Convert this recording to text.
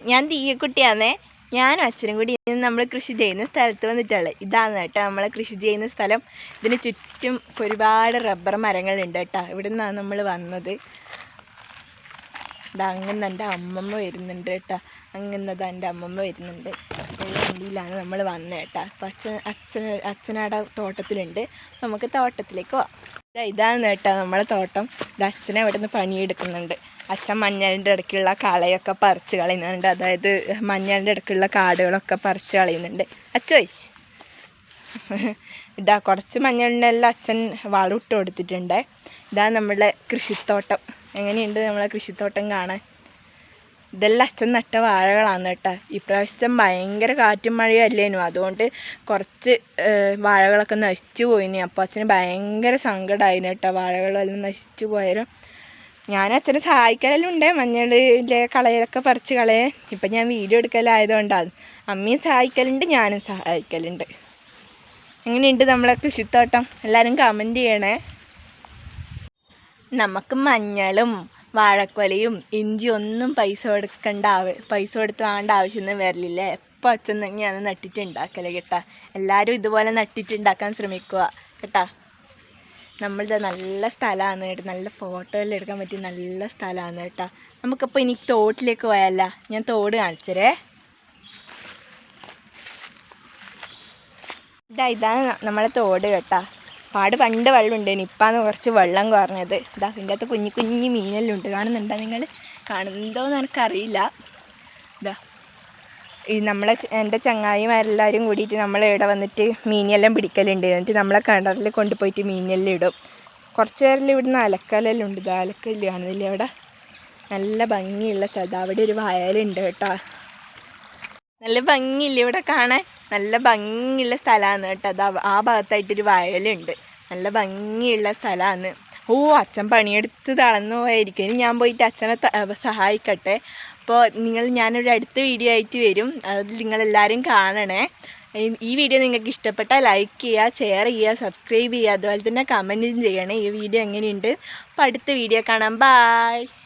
ഞാൻ തീയക്കുട്ടിയാന്നേ ഞാനും അച്ഛനും കൂടി ഇന്ന് നമ്മൾ കൃഷി ചെയ്യുന്ന സ്ഥലത്ത് വന്നിട്ടുള്ളത് ഇതാണ് കേട്ടോ നമ്മളെ കൃഷി ചെയ്യുന്ന സ്ഥലം. ഇതിന് ചുറ്റും ഒരുപാട് റബ്ബർ മരങ്ങളുണ്ട് കേട്ടോ. ഇവിടെ നിന്നാണ് നമ്മൾ വന്നത്. ഇതാ അങ്ങനെ എന്റെ അമ്മമ്മ വരുന്നുണ്ട് കേട്ടോ. അങ്ങനെ എന്റെ അമ്മമ്മ വരുന്നുണ്ട്. വണ്ടിയിലാണ് നമ്മൾ വന്നത് കേട്ടോ. അപ്പം അച്ഛൻ അച്ഛൻ അച്ഛനവിടെ തോട്ടത്തിലുണ്ട്. നമുക്ക് തോട്ടത്തിലേക്ക് പോവാം. ഇതാണ് കേട്ടോ നമ്മളെ തോട്ടം. അച്ഛനെ ഇവിടെ നിന്ന് പണിയെടുക്കുന്നുണ്ട്. അച്ഛൻ മഞ്ഞളിന്റെ ഇടയ്ക്കുള്ള കളയൊക്കെ പറിച്ച് കളയുന്നുണ്ട്. അതായത് മഞ്ഞളിന്റെ ഇടയ്ക്കുള്ള കാടുകളൊക്കെ പറിച്ച് കളയുന്നുണ്ട്. അച്ഛോയ് ഇതാ കുറച്ച് മഞ്ഞളിനെല്ലാം അച്ഛൻ വളമിട്ട് കൊടുത്തിട്ടുണ്ട്. ഇതാ നമ്മുടെ കൃഷിത്തോട്ടം. എങ്ങനെയുണ്ട് നമ്മളെ കൃഷിത്തോട്ടം കാണാൻ? ഇതെല്ലാം അച്ഛൻ നട്ട വാഴകളാണ് കേട്ടോ. ഇപ്രാവശ്യം ഭയങ്കര കാറ്റും മഴയും അല്ലേനു. അതുകൊണ്ട് കുറച്ച് വാഴകളൊക്കെ നശിച്ചു പോയിനി. അപ്പോൾ അച്ഛന് ഭയങ്കര സങ്കടമായിന് കേട്ടോ വാഴകളെല്ലാം നശിച്ചു പോയാലും ഞാൻ അച്ഛനെ സഹായിക്കലെല്ലാം ഉണ്ട്. മഞ്ഞളിലെ കളയിലൊക്കെ പറിച്ച് കളയെ. ഇപ്പം ഞാൻ വീഡിയോ എടുക്കലായതുകൊണ്ടാണ് അമ്മയും സഹായിക്കലുണ്ട് ഞാനും സഹായിക്കലുണ്ട്. എങ്ങനെയുണ്ട് നമ്മളെ കൃഷിത്തോട്ടം? എല്ലാവരും കമന്റ് ചെയ്യണേ. നമുക്ക് മഞ്ഞളും വാഴക്കൊലയും ഇഞ്ചി ഒന്നും പൈസ കൊടുക്കേണ്ട പൈസ കൊടുത്ത് വാങ്ങേണ്ട ആവശ്യമൊന്നും വരലില്ല എപ്പോൾ അച്ഛൻ തന്നെയാണ് നട്ടിട്ടുണ്ടാക്കൽ കേട്ടാ. എല്ലാവരും ഇതുപോലെ നട്ടിട്ടുണ്ടാക്കാൻ ശ്രമിക്കുക കേട്ടാ. നമ്മളുടെ നല്ല സ്ഥലമാണ് കേട്ടോ. നല്ല ഫോട്ടോ എല്ലാം എടുക്കാൻ പറ്റിയ നല്ല സ്ഥലമാണ് കേട്ടാ. നമുക്കപ്പോൾ ഇനി തോട്ടിലേക്ക് പോയല്ല ഞാൻ തോട് കാണിച്ചരേ. ഇതാ ഇതാണ് നമ്മളെ തോട് കേട്ടാ. പാട് പണ്ട് വെള്ളം ഉണ്ടായിന് ഇപ്പാന്ന് കുറച്ച് വെള്ളം കുറഞ്ഞത്. ഇതാ ഇതിന്റെ അകത്ത് കുഞ്ഞു കുഞ്ഞു മീനെല്ലാം ഉണ്ട്. കാണുന്നുണ്ടോ നിങ്ങൾ? കാണുന്നുണ്ടോയെന്ന് എനിക്കറിയില്ല. ഇതാ ഈ നമ്മളെ എന്റെ ചങ്ങായിമാരെല്ലാവരും കൂടിയിട്ട് നമ്മൾ ഇവിടെ വന്നിട്ട് മീനെല്ലാം പിടിക്കലുണ്ട്. എന്നിട്ട് നമ്മളെ കിണറിൽ കൊണ്ടുപോയിട്ട് മീനെല്ലാം ഇടും. കുറച്ച് പേരിൽ ഇവിടുന്ന് അലക്കലെല്ലാം ഉണ്ട്. ഇതാ അലക്കൽ കാണുന്നില്ലേ അവിടെ? നല്ല ഭംഗിയുള്ള സ്ഥലം. അവിടെ ഒരു വയലുണ്ട് കേട്ടോ. നല്ല ഭംഗിയില്ല ഇവിടെ കാണാൻ? നല്ല ഭംഗിയുള്ള സ്ഥലമാണ് കേട്ടോ. അതാ ആ ഭാഗത്തായിട്ടൊരു വയലുണ്ട്. നല്ല ഭംഗിയുള്ള സ്ഥലമാണ്. ഓ അച്ഛൻ പണിയെടുത്ത് തളർന്നു പോയായിരിക്കും ഇനി ഞാൻ പോയിട്ട് അച്ഛനെ സഹായിക്കട്ടെ. അപ്പോൾ നിങ്ങൾ ഞാനൊരു അടുത്ത വീഡിയോ ആയിട്ട് വരും. അത് നിങ്ങളെല്ലാവരും കാണണേ. ഈ- വീഡിയോ നിങ്ങൾക്ക് ഇഷ്ടപ്പെട്ടാൽ ലൈക്ക് ചെയ്യുക ഷെയർ ചെയ്യുക സബ്സ്ക്രൈബ് ചെയ്യുക. അതുപോലെ തന്നെ കമന്റും ചെയ്യണേ. ഈ വീഡിയോ എങ്ങനെയുണ്ട്? അപ്പോൾ അടുത്ത വീഡിയോ കാണാം. ബായ്